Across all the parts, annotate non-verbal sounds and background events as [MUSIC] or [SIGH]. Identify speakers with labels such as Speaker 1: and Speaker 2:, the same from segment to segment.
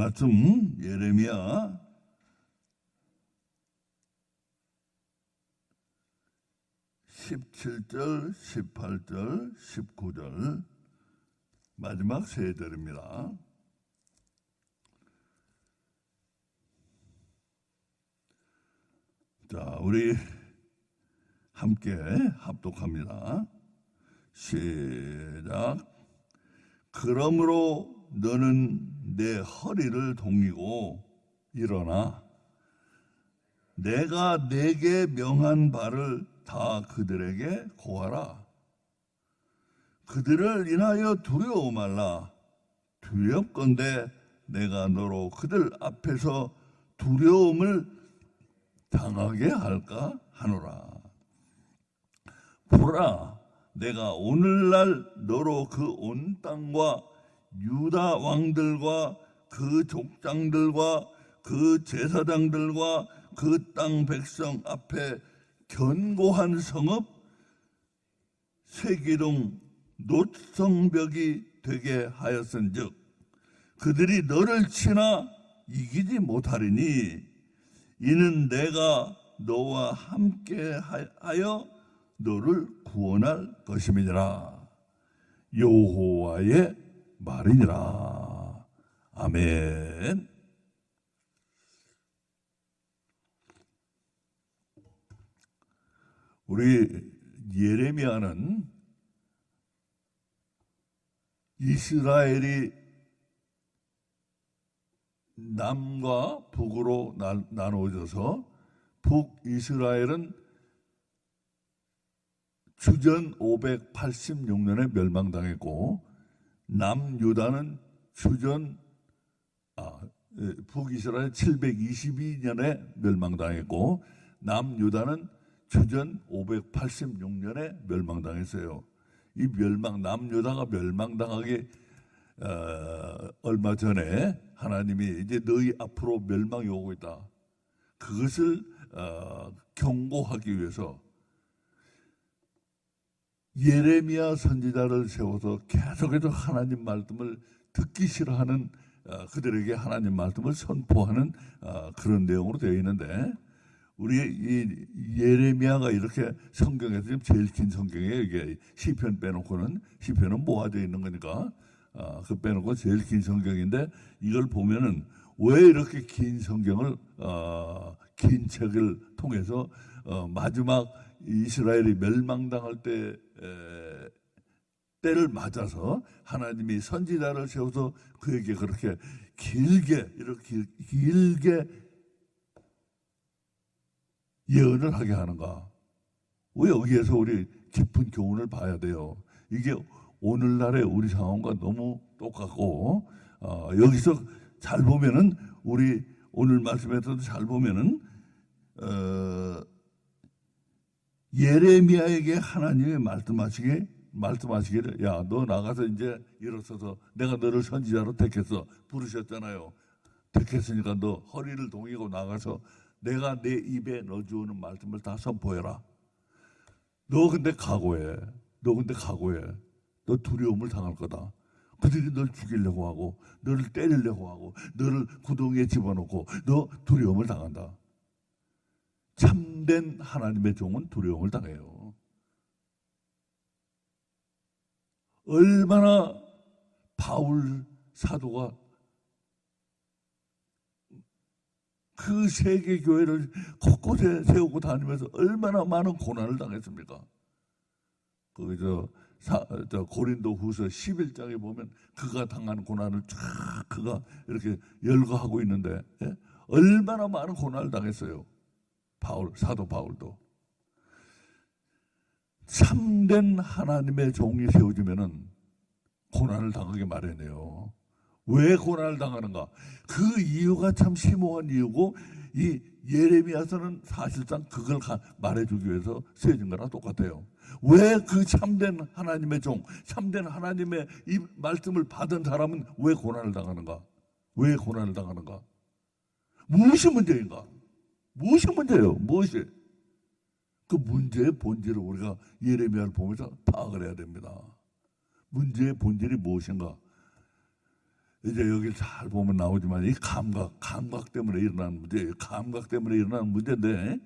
Speaker 1: 말씀 예레미야 17절, 18절, 19절 마지막 세 절입니다. 자, 우리 함께 합독합니다. 시작. 그러므로 너는 내 허리를 동이고 일어나 내가 내게 명한 바를 다 그들에게 고하라. 그들을 인하여 두려워 말라. 두렵건대 내가 너로 그들 앞에서 두려움을 당하게 할까 하노라. 보라, 내가 오늘날 너로 그 온 땅과 유다 왕들과 그 족장들과 그 제사장들과 그 땅 백성 앞에 견고한 성읍 세기동 노성벽이 되게 하였은즉 그들이 너를 치나 이기지 못하리니 이는 내가 너와 함께 하여 너를 구원할 것임이니라. 여호와의 말이니라 아멘. 우리 예레미야는 이스라엘이 남과 북으로 나, 나누어져서 북 이스라엘은 주전 586년에 멸망당했고 남유다는 주전 아, 예, 북이스라엘 722년에 멸망당했고 남유다는 주전 586년에 멸망당했어요. 이 멸망 남유다가 멸망당하기 어, 얼마 전에 하나님이 이제 너희 앞으로 멸망이 오고 있다. 그것을 어, 경고하기 위해서 예레미야 선지자를 세워서 계속해서 하나님 말씀을 듣기 싫어하는 어, 그들에게 하나님 말씀을 선포하는 어, 그런 내용으로 되어 있는데 우리 이 예레미야가 이렇게 성경에서 지금 제일 긴 성경이에요. 이게 시편 빼놓고는 시편은 모아져 있는 거니까 어, 그 빼놓고 제일 긴 성경인데 이걸 보면은 왜 이렇게 긴 성경을 어, 긴 책을 통해서 어, 마지막 이스라엘이 멸망당할 때 에, 때를 맞아서 하나님이 선지자를 세워서 그에게 그렇게 길게 이렇게 길게 예언을 하게 하는가? 왜 여기에서 우리 깊은 교훈을 봐야 돼요? 이게 오늘날의 우리 상황과 너무 똑같고 어, 여기서 잘 보면은 우리 오늘 말씀에서도 잘 보면은 어, 예레미야에게 하나님이 말씀하시게 말씀하시기를 야 너 나가서 이제 일어서서 내가 너를 선지자로 택했어 부르셨잖아요 택했으니까 너 허리를 동이고 나가서 내가 내 입에 넣어주는 말씀을 다 선포해라. 너 근데 각오해. 너 근데 각오해. 너 두려움을 당할 거다. 그들이 널 죽이려고 하고, 너를 때리려고 하고, 너를 구덩이에 집어넣고, 너 두려움을 당한다. 참된 하나님의 종은 두려움을 당해요. 얼마나 바울 사도가 그 세계 교회를 곳곳에 세우고 다니면서 얼마나 많은 고난을 당했습니까? 거기서 저 고린도 후서 11장에 보면 그가 당한 고난을 쫙 그가 이렇게 열거하고 있는데 예? 얼마나 많은 고난을 당했어요. 바울 사도 바울도 참된 하나님의 종이 세워지면은 고난을 당하게 마련해요. 왜 고난을 당하는가? 그 이유가 참 심오한 이유고 이 예레미야서는 사실상 그걸 말해주기 위해서 쓰여진 거랑 똑같아요. 왜 그 참된 하나님의 종, 참된 하나님의 이 말씀을 받은 사람은 왜 고난을 당하는가? 왜 고난을 당하는가? 무엇이 문제인가? 무엇이 문제예요? 무엇이? 그 문제의 본질을 우리가 예레미야를 보면서 파악을 해야 됩니다. 문제의 본질이 무엇인가? 이제 여기 잘 보면 나오지만 이 감각, 감각 때문에 일어나는 문제예요. 감각 때문에 일어나는 문제인데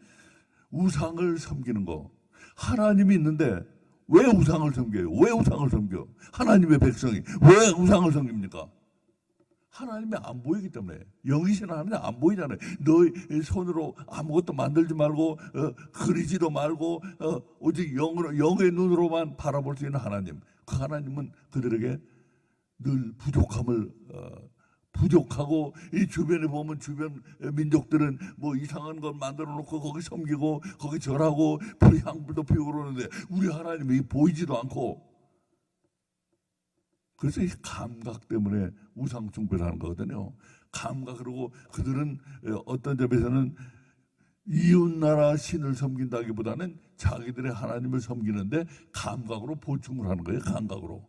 Speaker 1: 우상을 섬기는 거. 하나님이 있는데 왜 우상을 섬겨요? 왜 우상을 섬겨? 하나님의 백성이 왜 우상을 섬깁니까? 하나님이 안 보이기 때문에 영이신 하나님이 안 보이잖아요. 너희 손으로 아무것도 만들지 말고 어, 그리지도 말고 어, 오직 영으로 영의 눈으로만 바라볼 수 있는 하나님. 그 하나님은 그들에게 늘 부족함을 어, 부족하고 이 주변에 보면 주변 민족들은 뭐 이상한 걸 만들어 놓고 거기 섬기고 거기 절하고 불 향불도 피우고 그러는데 우리 하나님이 보이지도 않고 그래서 이 감각 때문에 우상 숭배를 하는 거거든요. 감각 그리고 그들은 어, 어떤 점에서는 이웃 나라 신을 섬긴다기보다는 자기들의 하나님을 섬기는데 감각으로 보충을 하는 거예요. 감각으로.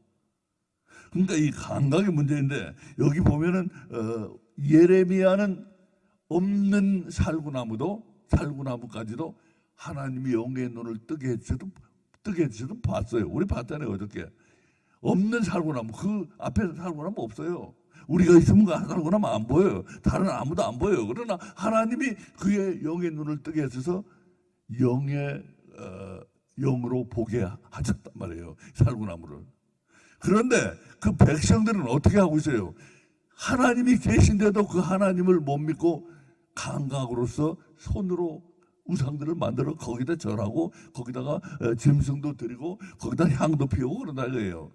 Speaker 1: 그러니까 이 감각이 문제인데 여기 보면은 어, 예레미야는 없는 살구나무도 살구나무까지도 하나님이 영의 눈을 뜨게 해주셔도 뜨게 해주셔도 봤어요. 우리 봤잖아요 어저께. 없는 살구나무 그 앞에 살구나무 없어요. 우리가 있으면 그 살구나무 안 보여요. 다른 아무도 안 보여요. 그러나 하나님이 그의 영의 눈을 뜨게 해주셔서 영의 어, 영으로 보게 하셨단 말이에요. 살구나무를. 그런데 그 백성들은 어떻게 하고 있어요? 하나님이 계신데도 그 하나님을 못 믿고 감각으로서 손으로 우상들을 만들어 거기다 절하고 거기다가 어, 짐승도 드리고 거기다 향도 피우고 그런다 이거예요.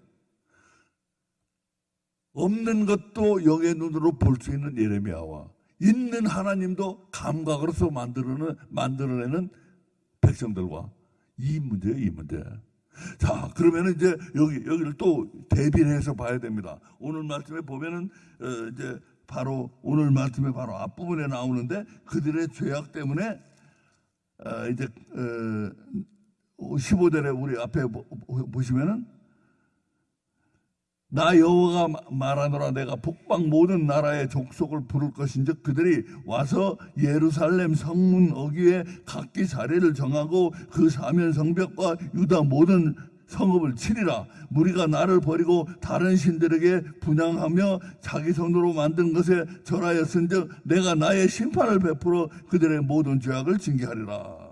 Speaker 1: 없는 것도 영의 눈으로 볼 수 있는 예레미야와 있는 하나님도 감각으로서 만들어내는 만들어내는 백성들과 이 문제예요, 이 문제. 자, 그러면 이제 여기 여기를 또 대비를 해서 봐야 됩니다. 오늘 말씀에 보면은 어, 이제 바로 오늘 말씀에 바로 앞부분에 나오는데 그들의 죄악 때문에 어, 이제 어, 15절에 우리 앞에 보- 보- 보시면은 나 여호와가 말하노라 내가 북방 모든 나라의 족속을 부를 것인즉 그들이 와서 예루살렘 성문 어귀에 각기 자리를 정하고 그 사면 성벽과 유다 모든 성읍을 치리라. 무리가 나를 버리고 다른 신들에게 분양하며 자기 손으로 만든 것에 절하였은즉 내가 나의 심판을 베풀어 그들의 모든 죄악을 징계하리라.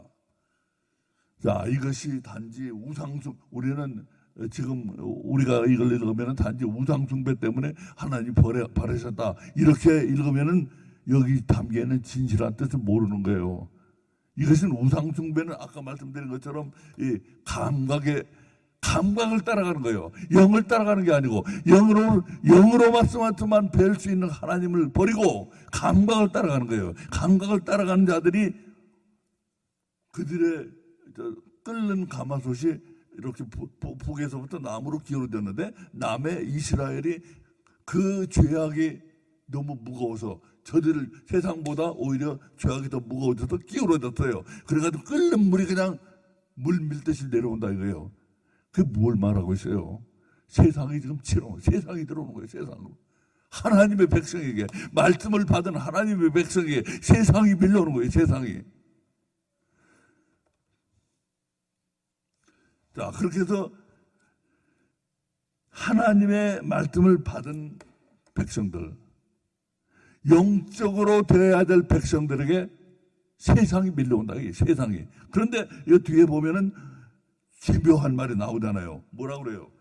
Speaker 1: 자 이것이 단지 우상숭 우리는 지금 우리가 이걸 읽으면 단지 우상 숭배 때문에 하나님 버려 버리셨다 이렇게 읽으면은 여기 담겨 있는 진실한 뜻을 모르는 거예요. 이것은 우상 숭배는 아까 말씀드린 것처럼 이 감각의 감각을 따라가는 거예요. 영을 따라가는 게 아니고 영으로 영으로 말씀한테만 뵐 수 있는 하나님을 버리고 감각을 따라가는 거예요. 감각을 따라가는 자들이 그들의 저 끓는 가마솥이 이렇게 북에서부터 남으로 기울어졌는데 남의 이스라엘이 그 죄악이 너무 무거워서 저들을 세상보다 오히려 죄악이 더 무거워져서 기울어졌어요. 그래가지고 끓는 물이 그냥 물 밀듯이 내려온다 이거예요. 그게 뭘 말하고 있어요? 세상이 지금 치러 세상이 들어오는 거예요. 세상으로. 하나님의 백성에게 말씀을 받은 하나님의 백성에게 세상이 밀려오는 거예요. 세상이. 자, 그렇게 해서 하나님의 말씀을 받은 백성들, 영적으로 되어야 될 백성들에게 세상이 밀려온다. 이게 세상이. 그런데 이 뒤에 보면은 기묘한 말이 나오잖아요. 뭐라 그래요?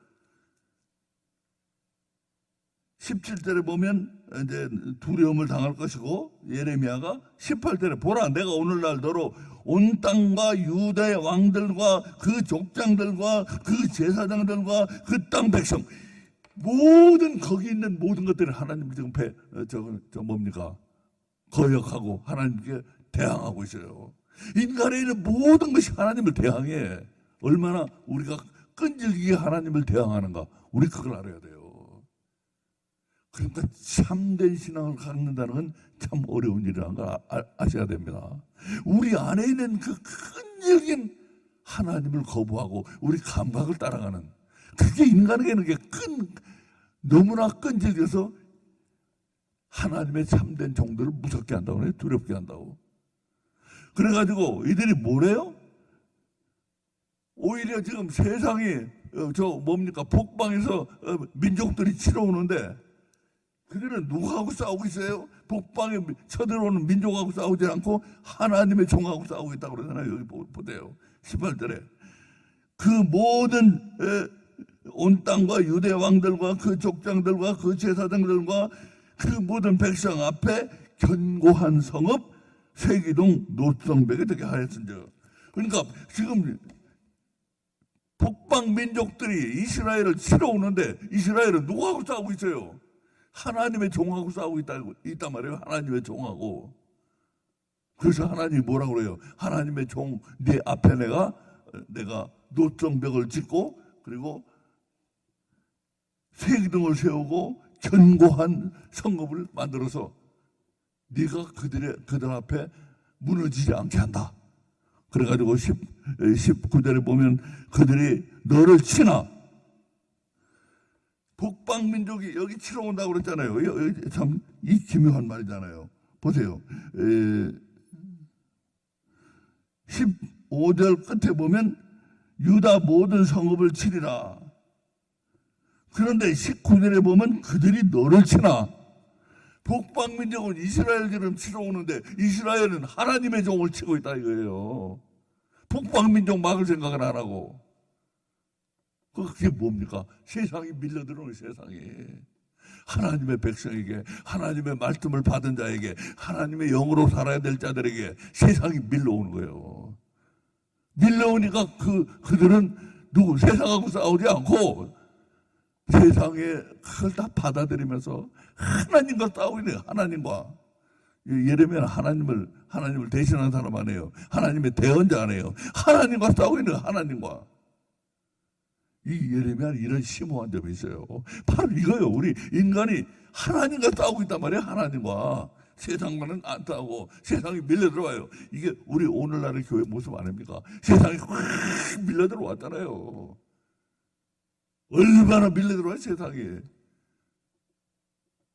Speaker 1: 17절에 보면 이제 두려움을 당할 것이고 예레미야가 18절에 보라 내가 오늘날 너로 온 땅과 유다의 왕들과 그 족장들과 그 제사장들과 그 땅 백성 모든 거기 있는 모든 것들을 하나님 지금 배, 어, 저, 저 뭡니까 거역하고 하나님께 대항하고 있어요. 인간에 있는 모든 것이 하나님을 대항해. 얼마나 우리가 끈질기게 하나님을 대항하는가. 우리 그걸 알아야 돼요. 그러니까 참된 신앙을 갖는다는 건 참 어려운 일이라는 걸 아- 아- 아셔야 됩니다. 우리 안에 있는 그 끈질긴 하나님을 거부하고 우리 감각을 따라가는 그게 인간에게는 게 끈, 너무나 끈질겨서 하나님의 참된 종들을 무섭게 한다고 그래요. 두렵게 한다고. 그래가지고 이들이 뭐래요? 오히려 지금 세상이 어, 저 뭡니까 북방에서 어, 민족들이 치러 오는데 그들은 누구하고 싸우고 있어요? 북방에 쳐들어오는 민족하고 싸우지 않고 하나님의 종하고 싸우고 있다고 그러잖아요. 여기 보- 보세요. 18절에. 그 모든 에, 온 땅과 유대 왕들과 그 족장들과 그 제사장들과 그 모든 백성 앞에 견고한 성읍 세기동 노성벽에 되게 하였은즉 그러니까 지금 북방 민족들이 이스라엘을 치러 오는데 이스라엘은 누구하고 싸우고 있어요? 하나님의 종하고 싸우고 있다, 있단 말이에요. 하나님의 종하고. 그래서 하나님이 뭐라고 그래요? 하나님의 종, 네 앞에 내가, 내가 노정벽을 짓고, 그리고 세기등을 세우고, 견고한 성읍을 만들어서, 네가 그들의, 그들 앞에 무너지지 않게 한다. 그래가지고 10, 19절에 보면 그들이 너를 치나, 북방 민족이 여기 치러 온다고 그랬잖아요. 참 이 기묘한 말이잖아요. 보세요. 에, 15절 끝에 보면 유다 모든 성읍을 치리라. 그런데 19절에 보면 그들이 너를 치나. 북방 민족은 이스라엘처럼 치러 오는데 이스라엘은 하나님의 종을 치고 있다 이거예요. 북방 민족 막을 생각은 안 하고. 그게 뭡니까? 세상이 밀려들어오는 세상이. 하나님의 백성에게, 하나님의 말씀을 받은 자에게, 하나님의 영으로 살아야 될 자들에게 세상이 밀려오는 거예요. 밀려오니까 그, 그들은 누구, 세상하고 싸우지 않고 세상에 그걸 다 받아들이면서 하나님과 있는 하나님과. 예레미야는 하나님을, 하나님을 대신하는 사람 아니에요. 하나님의 대언자 아니에요. 하나님과 싸우고 있는 하나님과. 이 예레미야는 이런 심오한 점이 있어요. 바로 이거요. 우리 인간이 하나님과 싸우고 있단 말이에요. 하나님과. 세상과는 안 싸우고 세상이 밀려 들어와요. 이게 우리 오늘날의 교회 모습 아닙니까? 세상이 확 밀려 들어왔잖아요. 얼마나 밀려 들어와요, 세상에.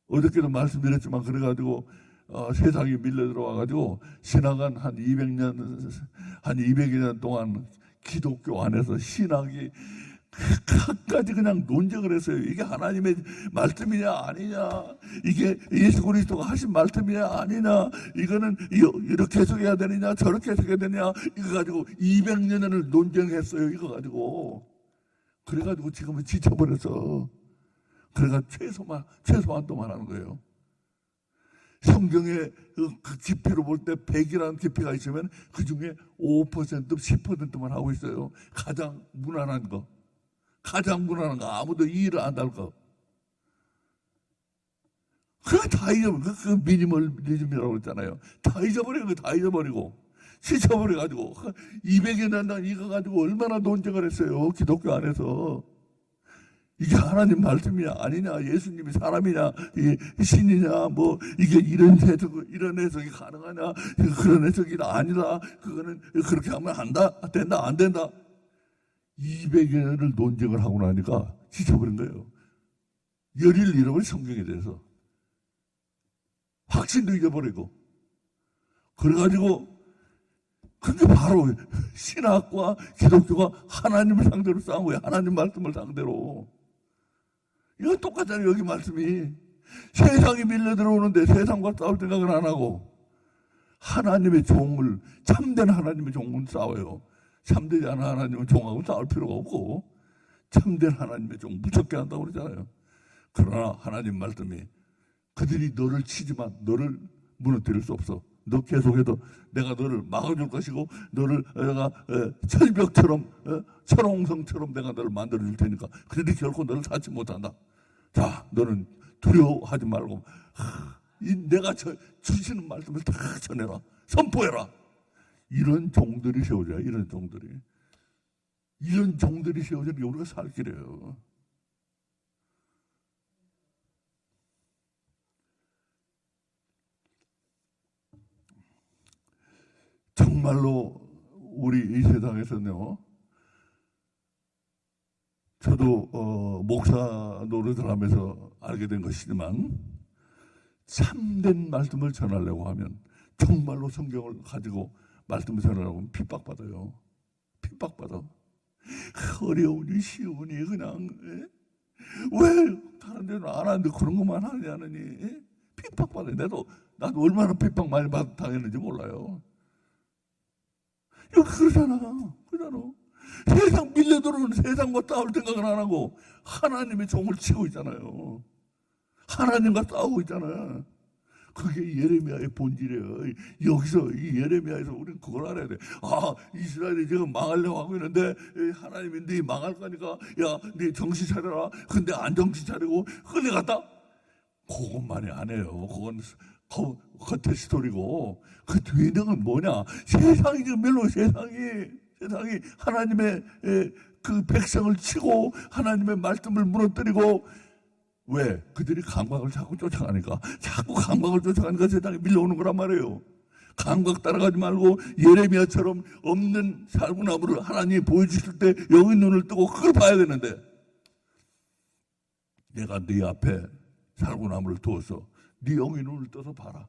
Speaker 1: 어저께도 말씀드렸지만 그래가지고 어, 세상이 밀려 들어와가지고 지나간 한 200년, 한 200년 동안 기독교 안에서 신학이 끝까지 그냥 논쟁을 했어요. 이게 하나님의 말씀이냐 아니냐, 이게 예수 그리스도가 하신 말씀이냐 아니냐, 이거는 이- 이렇게 해석해야 되느냐 저렇게 해석해야 되느냐 이거 가지고 200년을 논쟁했어요. 이거 가지고 그래가지고 지금은 지쳐버렸어. 그래가 최소만 최소한도만 하는 거예요. 성경의 그, 그 지표로 볼 때 100이라는 지표가 있으면 그 중에 5% 10%만 하고 있어요. 가장 무난한 거. 가장 무난한 거 아무도 이해를 안할 거. 그거 다 잊어버려. 그, 그 미니멀리즘이라고 했잖아요. 다 잊어버리고, 다 잊어버리고. 지쳐버려가지고. 200여 년 이거 가지고 얼마나 논쟁을 했어요. 기독교 안에서. 이게 하나님 말씀이냐, 아니냐, 예수님이 사람이냐, 이 신이냐, 뭐, 이게 이런 해석, 이런 해석이 가능하냐, 그런 해석이 아니다. 그거는 그렇게 하면 한다, 된다, 안 된다. 200여 년을 논쟁을 하고 나니까 지쳐버린 거예요. 열의를 잃어버린 성경에 대해서. 확신도 잊어버리고. 그래가지고, 그게 바로 신학과 기독교가 하나님을 상대로 싸운 거예요. 하나님 말씀을 상대로. 이건 똑같잖아요. 여기 말씀이. 세상이 밀려 들어오는데 세상과 싸울 생각은 안 하고, 하나님의 종을, 참된 하나님의 종은 싸워요. 참되지 않은 하나님은 종하고 싸울 필요가 없고 참된 하나님의 종 무섭게 한다고 그러잖아요. 그러나 하나님 말씀이 그들이 너를 치지만 너를 무너뜨릴 수 없어. 너 계속해도 내가 너를 막아줄 것이고 너를 내가 에, 철벽처럼 에, 철옹성처럼 내가 너를 만들어줄 테니까 그들이 결코 너를 찾지 못한다. 자, 너는 두려워하지 말고 하, 이 내가 저, 주시는 말씀을 다 전해라. 선포해라. 이런 종들이 세워져야 이런 종들이 이런 종들이 세워져야 우리가 살 길이에요. 정말로 우리 이 세상에서는요. 저도 어, 목사 노릇을 하면서 알게 된 것이지만 참된 말씀을 전하려고 하면 정말로 성경을 가지고 하면 핍박받아요. 핍박받아. 어려우니 쉬우니 그냥 예? 왜 다른 데는 안 하는데 그런 것만 하냐느니 예? 핍박받아. 나도 나도 얼마나 핍박 많이 받 당했는지 몰라요. 여기 그러잖아, 그러잖아. 세상 밀려 들어오는 세상과 싸울 생각은 안 하고 하나님의 종을 치고 있잖아요. 하나님과 싸우고 있잖아요. 그게 예레미야의 본질이에요. 여기서 이 예레미야에서 우리는 그걸 알아야 돼. 아 이스라엘이 지금 망하려고 하고 있는데 이 하나님이 네 망할 거니까 야네 정신 차려라. 근데 안 정신 차리고 끌려갔다. 그것만이 아니에요. 그건 겉- 겉의 스토리고 그 뒤에는 뭐냐? 세상이 지금 멸로 세상이 세상이 하나님의 에, 그 백성을 치고 하나님의 말씀을 무너뜨리고 왜? 그들이 감각을 자꾸 쫓아가니까 자꾸 감각을 쫓아가니까 세상에 밀려오는 거란 말이에요. 감각 따라가지 말고 예레미야처럼 없는 살구나무를 하나님이 보여주실 때 여기 눈을 뜨고 그걸 봐야 되는데 내가 네 앞에 살구나무를 두어서 네 영의 눈을 떠서 봐라.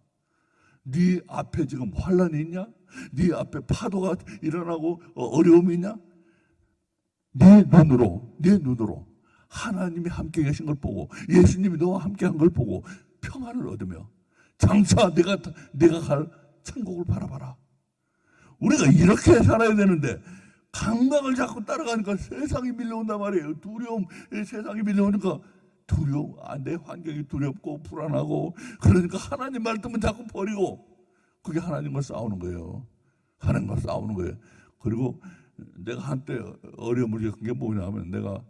Speaker 1: 네 앞에 지금 환란이 있냐? 네 앞에 파도가 일어나고 어, 어려움이 있냐? 네 눈으로, 네 눈으로 하나님이 함께 계신 걸 보고 예수님이 너와 함께 한 걸 보고 평안을 얻으며 장차 내가 내가 갈 천국을 바라봐라. 우리가 이렇게 살아야 되는데 감각을 자꾸 따라가니까 세상이 밀려온단 말이에요. 두려움, 세상이 밀려오니까 두려움, 아, 내 환경이 두렵고 불안하고 그러니까 하나님 말씀은 자꾸 버리고 그게 하나님과 싸우는 거예요. 하나님과 싸우는 거예요. 그리고 내가 한때 어려움을 겪은 게 뭐냐면 내가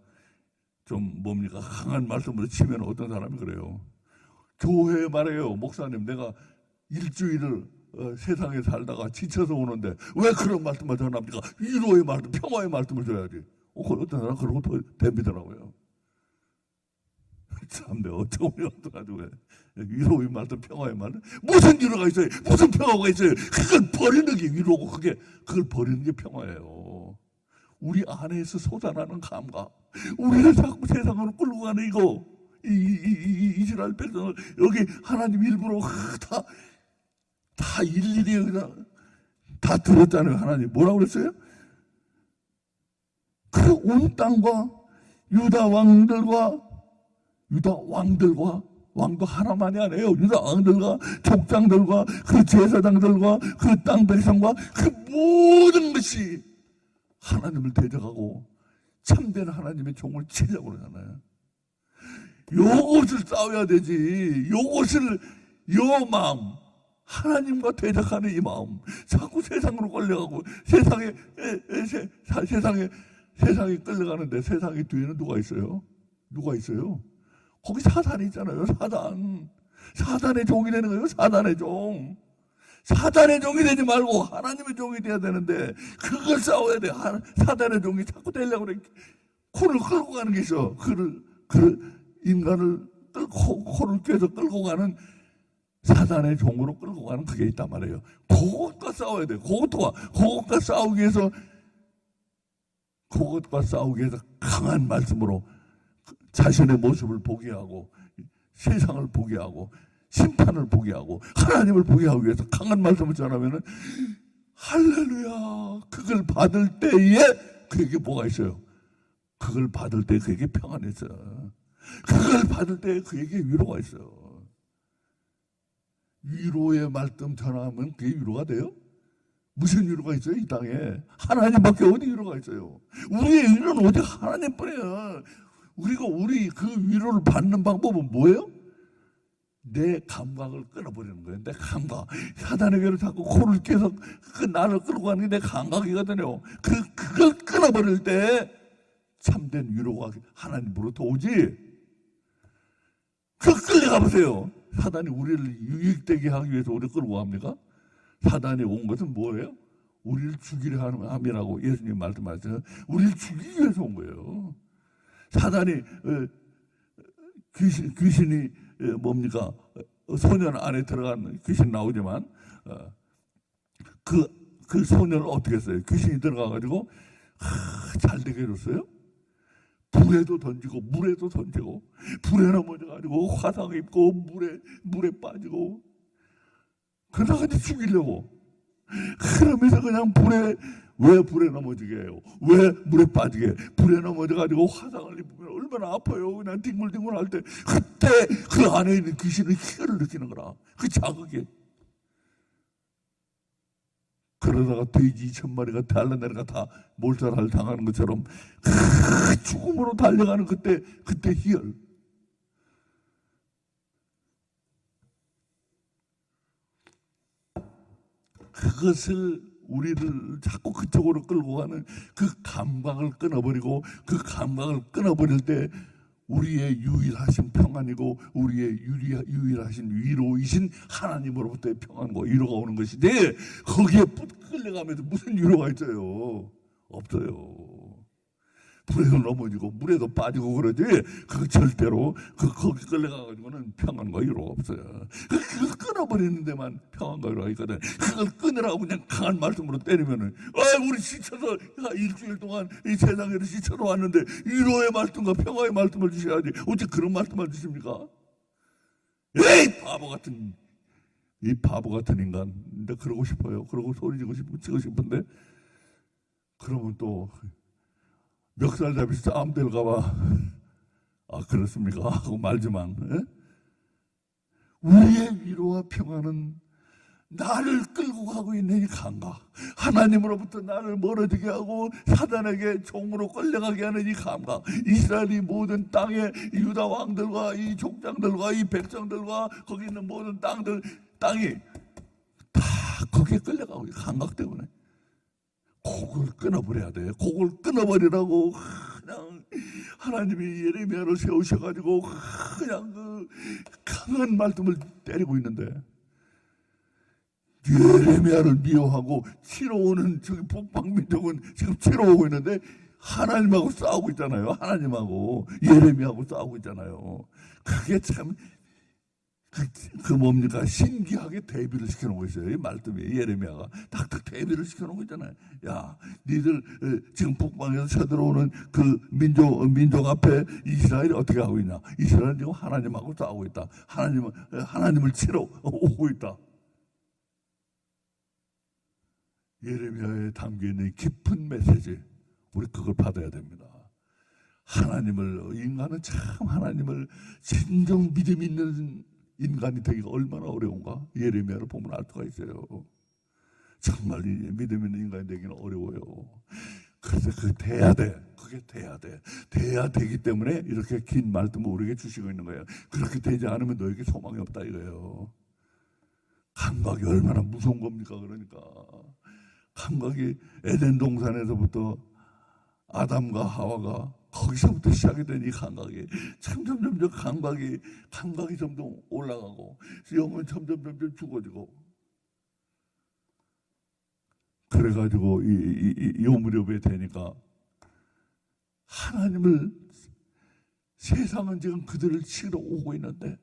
Speaker 1: 좀 뭡니까 강한 말씀으로 치면 어떤 사람이 그래요. 교회에 말해요, 목사님, 내가 일주일을 어, 세상에 살다가 지쳐서 오는데 왜 그런 말씀을 전합니까? 위로의 말씀, 평화의 말씀을 줘야지. 어, 그 어떤 사람 그러고 또 덤비더라고요. [LAUGHS] 참, 내가 어쩌면 어떡하죠, 왜. 위로의 말씀, 평화의 말씀. 무슨 위로가 있어요? 무슨 평화가 있어요? 그걸 버리는 게 위로고, 그게, 그걸 버리는 게 평화예요. 우리 안에서 솟아나는 감각. 우리를 자꾸 세상으로 끌고 가는 이거. 이스라엘 백성을 여기 하나님 일부러 다, 다 일일이 여기다 다 들었잖아요. 하나님. 뭐라고 그랬어요? 그온 땅과 유다 왕들과 유다 왕들과 왕도 하나만이 아니에요. 유다 왕들과 족장들과 그 제사장들과 그 땅 백성과 그 모든 것이 하나님을 대적하고 참된 하나님의 종을 치려고 그러잖아요. 요것을 싸워야 되지. 요것을 요 마음 하나님과 대적하는 이 마음 자꾸 세상으로 끌려가고 세상에 에, 에, 세, 사- 세상에 세상에 끌려가는데 세상에 뒤에는 누가 있어요? 누가 있어요? 거기 사단이 있잖아요. 사단 사단의 종이 되는 거예요. 사단의 종. 사단의 종이 되지 말고 하나님의 종이 돼야 되는데 그걸 싸워야 돼. 하- 사단의 종이 자꾸 되려고 그래. 코를 끌고 가는 게 있어. 그를 그 인간을 끌고 코를 꿰서 끌고 가는 사단의 종으로 끌고 가는 그게 있단 말이에요. 그것과 싸워야 돼. 그것과 그것과 싸우기 위해서 그것과 싸우기 위해서 강한 말씀으로 자신의 모습을 보게 하고 세상을 보게 하고 심판을 보게 하고 하나님을 보게 하기 위해서 강한 말씀을 전하면은 할렐루야 그걸 받을 때에 그에게 뭐가 있어요? 그걸 받을 때 그에게 평안이 있어요. 그걸 받을 때 그에게 위로가 있어요. 위로의 말씀 전하면 그게 위로가 돼요? 무슨 위로가 있어요, 이 땅에? 하나님밖에 어디 위로가 있어요? 우리의 위로는 오직 하나님뿐이에요. 우리가 우리 그 위로를 받는 방법은 뭐예요? 내 감각을 끊어버리는 거예요. 내 감각. 사단에게로 자꾸 코를 깨서 그 나를 끌고 가는 게 내 감각이거든요. 그, 그걸 끊어버릴 때 참된 위로가 하나님으로부터 오지. 그 끌려가 보세요. 사단이 우리를 유익되게 하기 위해서 우리 끌고 갑니까? 사단이 온 것은 뭐예요? 우리를 죽이려 하는 함이라고 예수님 말씀하셨어요. 우리를 죽이기 위해서 온 거예요. 사단이 어, 귀신 귀신이 어, 뭡니까 어, 소년 안에 들어간 귀신 나오지만 그그 그 소년을 어떻게 했어요? 귀신이 들어가 가지고 잘 되게 해줬어요. 불에도 던지고 물에도 던지고 불에 넘어져 가지고 화상 입고 물에 물에 빠지고 그러다가 죽이려고 그러면서 그냥 불에 왜 불에 넘어지게 해요? 왜 물에 빠지게? 불에 넘어져 가지고 화상을 입으면 얼마나 아파요. 그냥 뒹굴뒹굴 할 때 그때 그 안에 있는 귀신의 희열을 느끼는 거라. 그 자극이. 그러다가 돼지 천 마리가 달려내려가 다 몰살을 당하는 것처럼 그 죽음으로 달려가는 그때 그때 희열. 그것을 우리를 자꾸 그쪽으로 끌고 가는 그 감각을 끊어버리고 그 감각을 끊어버릴 때 우리의 유일하신 평안이고 우리의 유일하신 위로이신 하나님으로부터의 평안과 위로가 오는 것인데 거기에 끌려가면서 무슨 위로가 있어요? 없어요. 불에도 넘어지고 물에도 빠지고 그러지 그 절대로 그 거기 끌려가 가지고는 평안과 위로가 없어요. 그- 그걸 끊어버리는 데만 평안과 위로가 있거든. 그걸 끊으라고 그냥 강한 말씀으로 때리면은 아 우리 지쳐서 일주일 동안 이 세상에서 지쳐서 왔는데 위로의 말씀과 평화의 말씀을 주셔야지 어째 그런 말씀을 주십니까? 에이 바보 같은 이 바보 같은 인간. 근데 그러고 싶어요. 그러고 소리 지고 싶고 치고 싶은데 그러면 또 멱살 잡이 싸움 될까봐 아 그렇습니까? [LAUGHS] 하고 말지만 예? 우리의 위로와 평화는 나를 끌고 가고 있는 이 감각 하나님으로부터 나를 멀어지게 하고 사단에게 종으로 끌려가게 하는 이 감각 이스라엘이 모든 땅에 유다 왕들과 이 족장들과 이 백성들과 거기 있는 모든 땅들 땅이 다 거기에 끌려가고 이 감각 때문에 곡을 끊어버려야 돼. 곡을 끊어버리라고 그냥 하나님이 예레미야를 세우셔가지고 그냥 그 강한 말씀을 때리고 있는데 예레미야를 미워하고 치러 오는 저기 북방민족은 지금 치러 오고 있는데 하나님하고 싸우고 있잖아요. 하나님하고 예레미야하고 싸우고 있잖아요. 그게 참 그, 그 뭡니까 신기하게 대비를 시켜놓고 있어요. 이 말씀이 예레미야가 딱딱 대비를 시켜놓고 있잖아요. 야, 니들 어, 지금 북방에서 쳐들어오는 그 민족 어, 민족 앞에 이스라엘이 어떻게 하고 있냐? 이스라엘은 지금 하나님하고 싸우고 있다. 하나님 하나님을 치러 오고 있다. 예레미야에 담겨 있는 깊은 메시지, 우리 그걸 받아야 됩니다. 하나님을 인간은 참 하나님을 진정 믿음 있는 인간이 되기가 얼마나 어려운가 예레미야를 보면 알 수가 있어요. 정말 이 믿음 있는 인간이 되기는 어려워요. 그래서 그 돼야 돼. 그게 돼야 돼. 돼야 되기 때문에 이렇게 긴 말씀을 우리에게 주시고 있는 거예요. 그렇게 되지 않으면 너에게 소망이 없다 이거예요. 감각이 얼마나 무서운 겁니까? 그러니까 감각이 에덴 동산에서부터 아담과 하와가 거기서부터 시작이 된 이 감각이 점점 점점 감각이 감각이 점점 올라가고 영은 점점 점점 죽어지고 그래가지고 이, 이, 이, 이 무렵에 되니까 하나님을 세상은 지금 그들을 치러 오고 있는데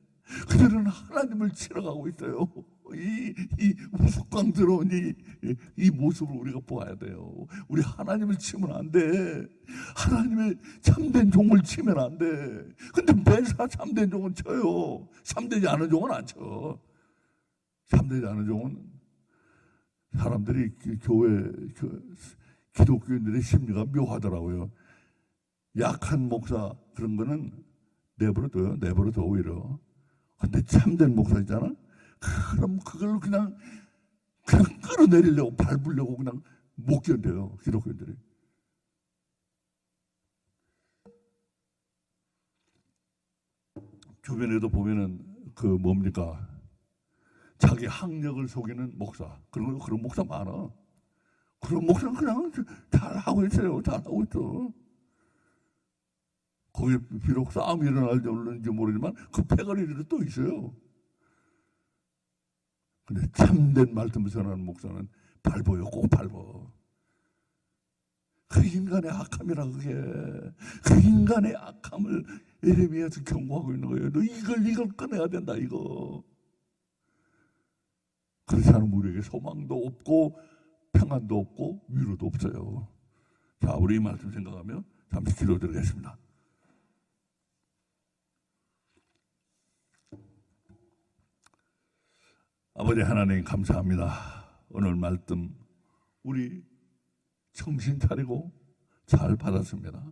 Speaker 1: 그들은 하나님을 치러 가고 있어요. 이, 이 우스꽝스러운 이, 이, 이 모습을 우리가 보아야 돼요. 우리 하나님을 치면 안 돼. 하나님의 참된 종을 치면 안 돼. 근데 매사 참된 종은 쳐요. 참되지 않은 종은 안 쳐. 참되지 않은 종은 사람들이 그 교회, 그 기독교인들의 심리가 묘하더라고요. 약한 목사 그런 거는 내버려둬요. 내버려둬 오히려. 근데 참된 목사 있잖아. 그럼 그걸 그냥 그냥 끌어내리려고 밟으려고 그냥 못 견뎌요. 기독교인들이. 주변에도 보면은 그 뭡니까 자기 학력을 속이는 목사 그런 거 그런 목사 많아. 그런 목사는 그냥 잘 하고 있어요. 잘 하고 있어. 거기 비록 싸움이 일어날지 모르지만 그 패거리들이 또 있어요. 근데 참된 말씀을 전하는 목사는 밟아요. 꼭 밟아. 그 인간의 악함이라 그게 그 인간의 악함을 에레미야에서 경고하고 있는 거예요. 너 이걸 이걸 꺼내야 된다 이거. 그렇지 않으면 우리에게 소망도 없고 평안도 없고 위로도 없어요. 자, 우리 이 말씀 생각하며 잠시 기도드리겠습니다. 아버지 하나님 감사합니다. 오늘 말씀 우리 정신 차리고 잘 받았습니다.